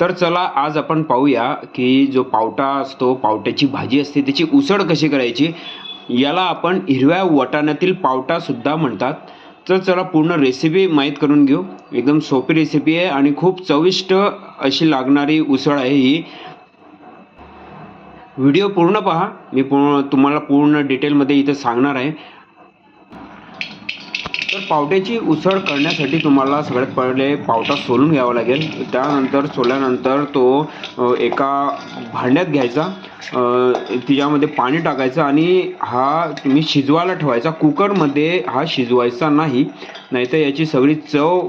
तर चला आज आपण पाहूया की जो पावटा असतो पावट्याची भाजी असते त्याची उसळ कशी करायची याला आपण हिरव्या वाटाण्यातील पावटासुद्धा म्हणतात. तर चला पूर्ण रेसिपी माहीत करून घेऊ. एकदम सोपी रेसिपी आहे आणि खूप चविष्ट अशी लागणारी उसळ आहे ही. व्हिडिओ पूर्ण पहा. मी पूर्ण तुम्हाला पूर्ण डिटेलमध्ये इथं सांगणार आहे. पावट्याची उसळ करण्यासाठी तुम्हाला सगळ्यात पहिले पावटा सोलून घ्यावा लागेल. त्यानंतर सोलल्यानंतर तो एका भांड्यात घ्यायचा. तिच्यामध्ये पाणी टाकायचं आणि हा तुम्ही शिजवायला ठेवायचा. कुकरमध्ये हा शिजवायचा नाही नाहीतर याची सगळी चव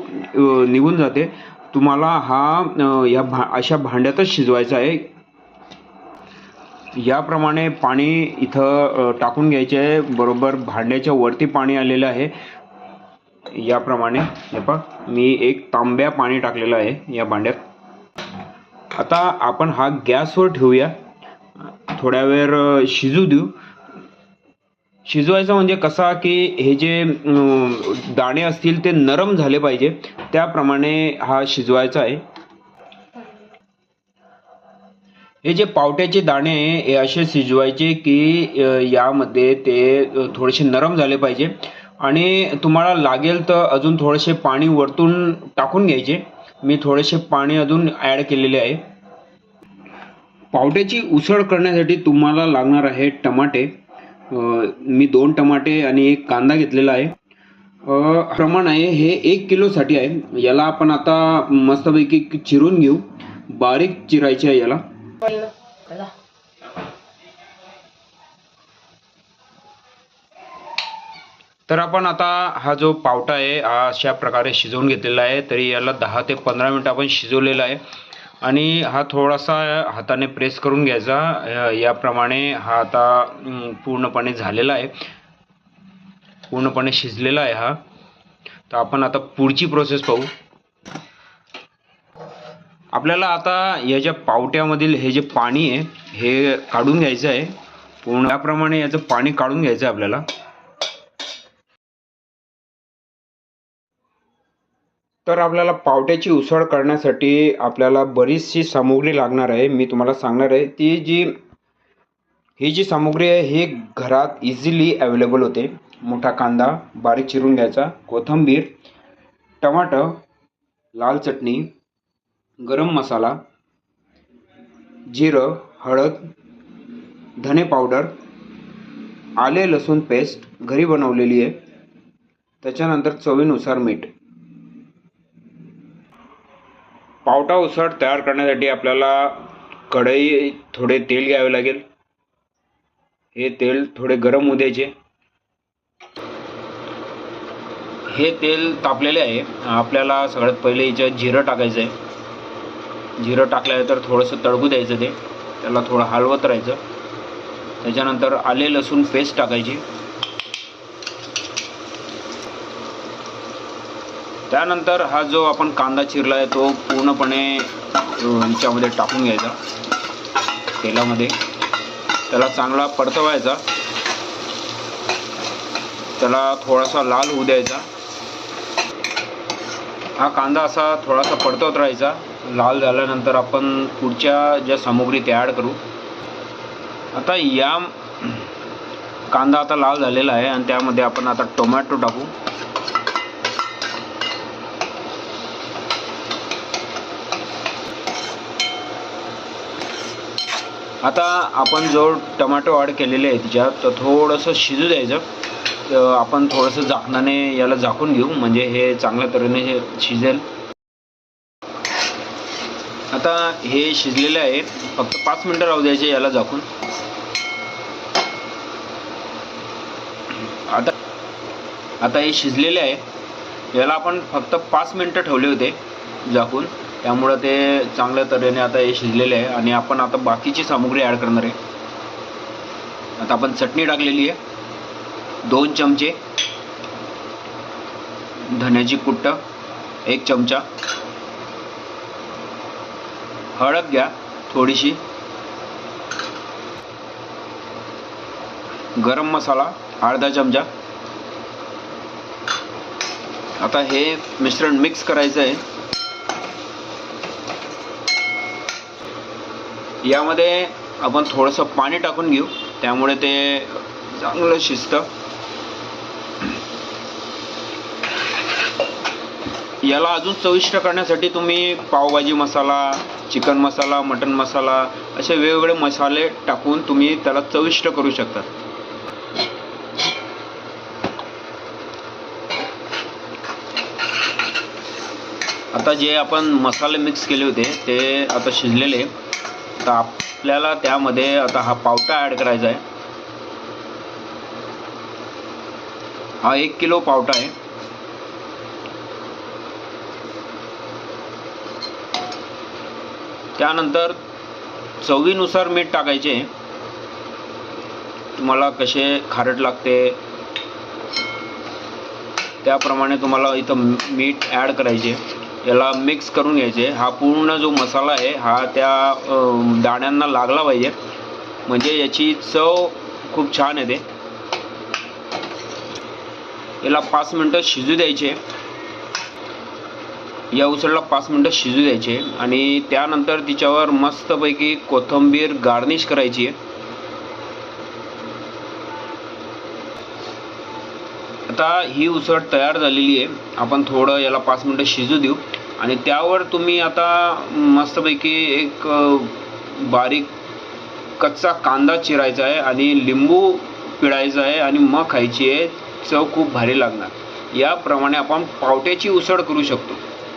निघून जाते. तुम्हाला हा या भा अशा भांड्यातच शिजवायचा आहे. याप्रमाणे पाणी इथं टाकून घ्यायचे आहे. बरोबर भांड्याच्या वरती पाणी आलेलं आहे. याप्रमाणे हे पहा मी एक तांब्या पाणी टाकलेलं आहे या भांड्यात. आता आपण हा गॅसवर ठेवूया. थोड्या वेळ शिजू देऊ. शिजवायचं म्हणजे कसा की हे जे दाणे असतील ते नरम झाले पाहिजे. त्याप्रमाणे हा शिजवायचा आहे. हे जे पावट्याचे दाणे हे असे शिजवायचे की यामध्ये ते थोडेसे नरम झाले पाहिजे. आणि तुम्हाला लागेल तर अजून थोडेसे पाणी वरतून टाकून घ्यायचे. मी थोडेसे पाणी अजून ॲड केलेले आहे. पावट्याची उसळ करण्यासाठी तुम्हाला लागणार आहे टमाटे. मी दोन टमाटे आणि एक कांदा घेतलेला आहे. प्रमाण आहे हे एक किलोसाठी आहे. याला आपण आता मस्तपैकी चिरून घेऊ. बारीक चिरायचे आहे याला. तर आपण आता हा जो पावटा आहे हा अशा प्रकारे शिजवून घेतलेला आहे तरी याला दहा ते पंधरा मिनटं आपण शिजवलेला आहे. आणि हा थोडासा हाताने प्रेस करून घ्यायचा. याप्रमाणे हा आता पूर्णपणे झालेला आहे. पूर्णपणे शिजलेला आहे हा. तर आपण आता पुढची प्रोसेस पाहू. आपल्याला आता याच्या पावट्यामधील हे जे पाणी आहे हे काढून घ्यायचं आहे. पूर्ण याप्रमाणे याचं पाणी काढून घ्यायचं आहे आपल्याला. तर आपल्याला पावट्याची उसळ करण्यासाठी आपल्याला बरीचशी सामुग्री लागणार आहे. मी तुम्हाला सांगणार आहे ती जी ही जी सामुग्री आहे ही घरात इझिली अवेलेबल होते. मोठा कांदा बारीक चिरून घ्यायचा कोथिंबीर टमाटर लाल चटणी गरम मसाला जिरं हळद धने पावडर आले लसूण पेस्ट घरी बनवलेली आहे. त्याच्यानंतर चवीनुसार मीठ. पावटा उसळ तयार करण्यासाठी आपल्याला कढई थोडे तेल घ्यावे लागेल. हे तेल थोडे गरम होऊ द्यायचे. हे तेल तापलेले आहे. आपल्याला सगळ्यात पहिले याच्यात जिरं टाकायचं आहे जिरं टाकल्यानंतर थोडंसं तळकू द्यायचं ते. त्याला थोडं हलवत राहायचं. त्याच्यानंतर आले लसूण पेस्ट टाकायची. त्यानंतर हा जो आपण कांदा चिरला आहे तो पूर्णपणे ह्याच्यामध्ये टाकून घ्यायचा. तेलामध्ये. त्याला चांगला परतवायचा. त्याला थोडासा लाल होऊ द्यायचा. हा कांदा असा थोडासा परतवत राहायचा. लाल झाल्यानंतर आपण पुढच्या ज्या सामुग्री त्या ॲड करू. आता या कांदा आता लाल झालेला आहे आणि त्यामध्ये आपण आता टोमॅटो टाकू. आता आपण जो टमाटो ॲड केलेले आहे तिच्यात तर थोडंसं शिजू द्यायचं. आपण थोडंसं झाकणाने याला झाकून घेऊ म्हणजे हे चांगल्या तऱ्हेने हे शिजेल. आता हे शिजलेले आहे. फक्त पाच मिनटं राहू द्यायचे याला झाकून. आता आता हे शिजलेले आहे. याला आपण फक्त पाच मिनटं ठेवले होते झाकून. त्यामुळं ते चांगल्या तऱ्हेने आता हे शिजलेले आहे. आणि आपण आता बाकीची सामुग्री ॲड करणार आहे. आता आपण चटणी टाकलेली आहे. दोन चमचे धन्याची कुट्ट एक चमचा. हळद घ्या थोडीशी. गरम मसाला अर्धा चमचा. आता हे मिश्रण मिक्स करायचं आहे. यामध्ये आपण थोडंसं पाणी टाकून घेऊ. त्यामुळे ते चांगलं शिजतं. याला अजून चविष्ट करण्यासाठी तुम्ही पावभाजी मसाला चिकन मसाला मटन मसाला असे वेगवेगळे मसाले टाकून तुम्ही त्याला चविष्ट करू शकता. आता जे आपण मसाले मिक्स केले होते ते आता शिजलेले. तर आपल्याला त्यामध्ये आता हा पावटा ॲड करायचा आहे. हा एक किलो पावटा आहे. त्यानंतर चवीनुसार मीठ टाकायचे. तुम्हाला कसे खारट लागते. त्याप्रमाणे तुम्हाला इथं मीठ ॲड करायचे. याला मिक्स करून घ्यायचे. हा पूर्ण जो मसाला आहे हा त्या दाण्यांना लागला पाहिजे. म्हणजे याची चव खूप छान येते. याला पाच मिनटं शिजू द्यायचे. या उसळला पाच मिनटं शिजू द्यायचे. आणि त्यानंतर तिच्यावर मस्तपैकी कोथिंबीर गार्निश करायची आहे. आता ही उसळ तयार झालेली आहे. आपण थोडं याला पाच मिनटं शिजू देऊ. आणि त्यावर तुम्ही आता मस्तपैकी एक बारीक कच्चा कांदा चिरायचा आहे आणि लिंबू पिळायचा आहे आणि मग खायची आहे. चव खूप भारी लागणार. याप्रमाणे आपण पावट्याची उसळ करू शकतो.